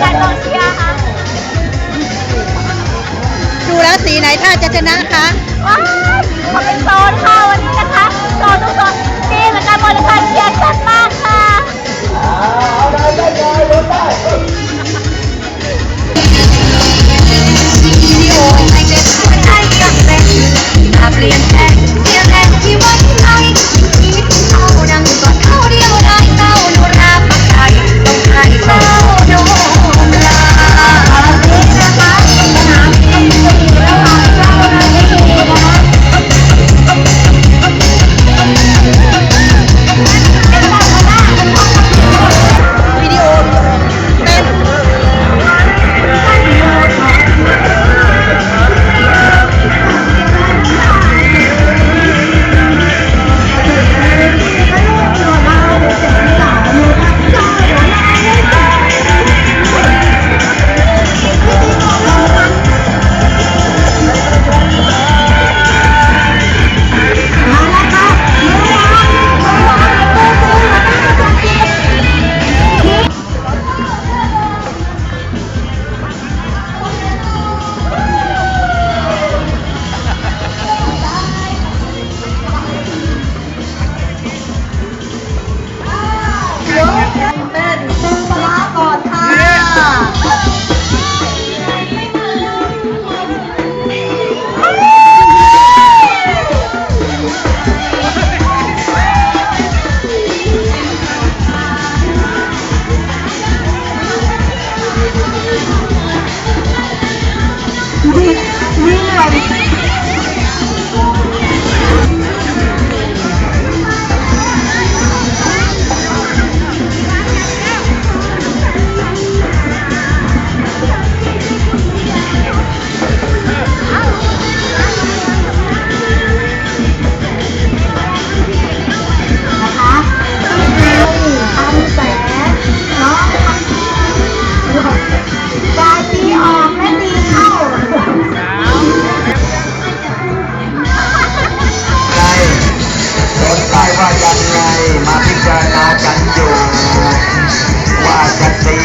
การกองเชียร์ค่ะดูแล้วสีไหนถ้าจะชนะคะว้ายขอเป็นโซนค่ะวันนี้นะคะ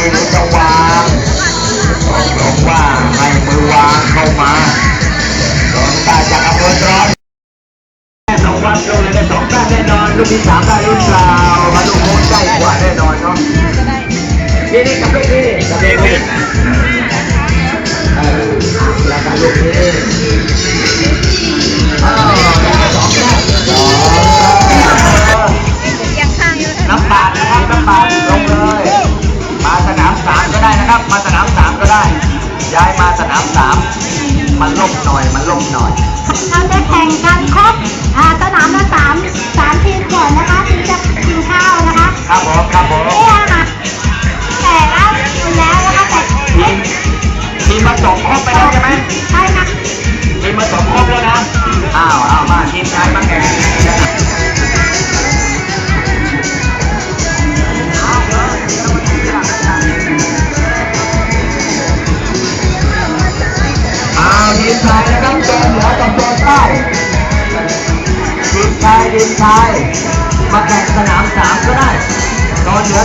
จะตีหรือจะวางบอกหลงว่าให้มือวางเข้ามาสนตาจากอำเภอร้อนแน่สองวันลงเลยในสองด้านแน่นอนลูกที่สามได้หรือเปล่ามาลูกโน้นได้กว่าแน่นอนเนาะนี่นี่กับเพื่อนนี่กับเพื่อน ล่มหน่อย มันล่มหน่อยเราจะแข่งกันครบอ่าสนามละสามสามทีมก่อนนะคะถึงจะกินข้าวนะคะครับผมครับผมนี่ค่ะแต่ละคุณแล้วนะคะแต่ทีมทีมผสมครบไปแล้วใช่ไหมใช่ค่ะทีมผสมครบแล้วนะอ้าวอ้าว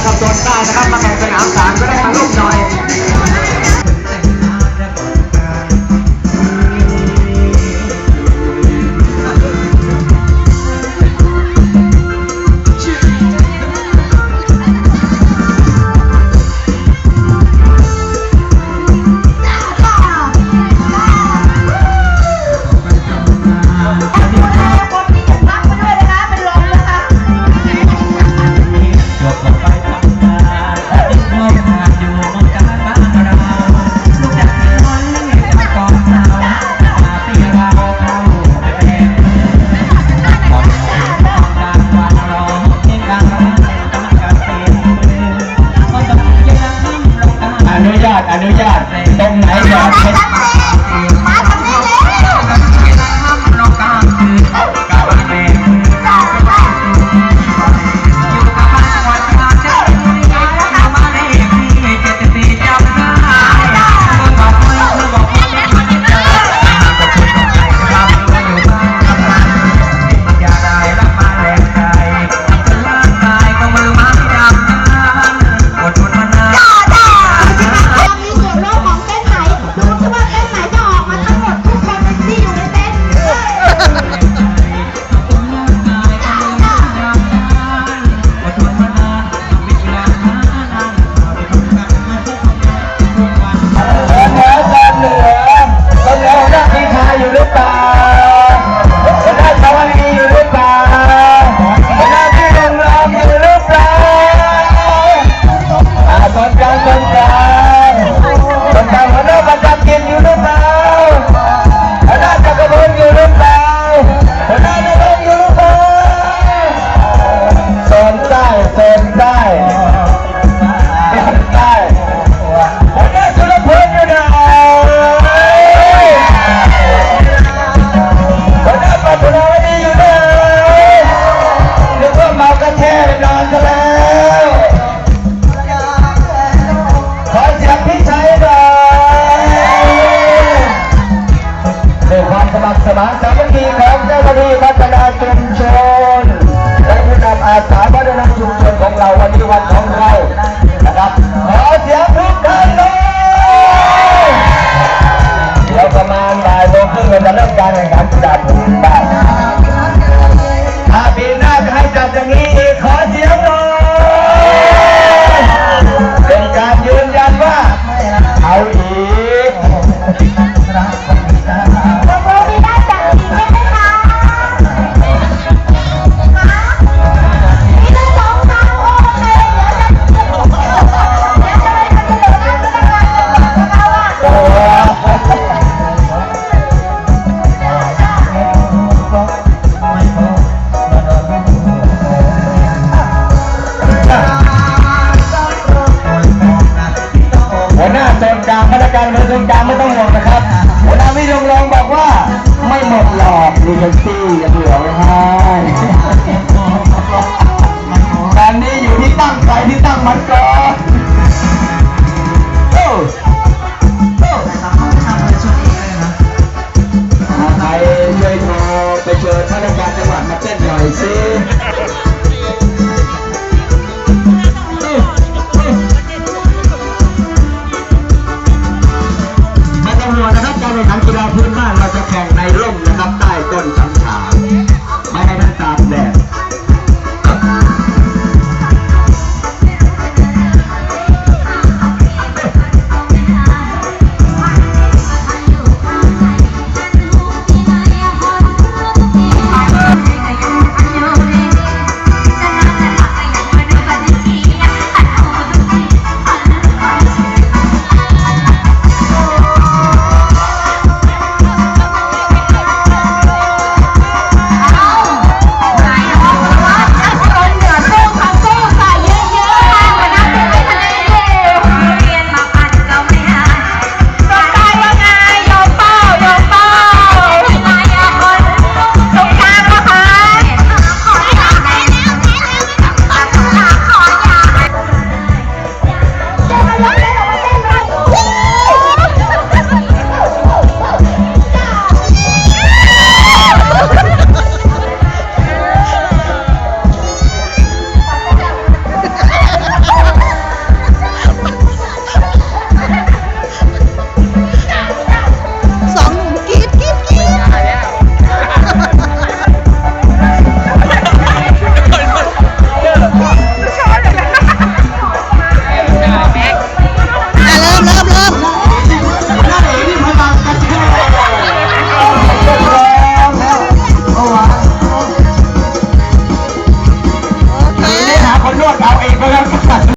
กับตนใต้นะครับ มาแข่งสนามสามก็ได้มาลูกหน่อย 来一点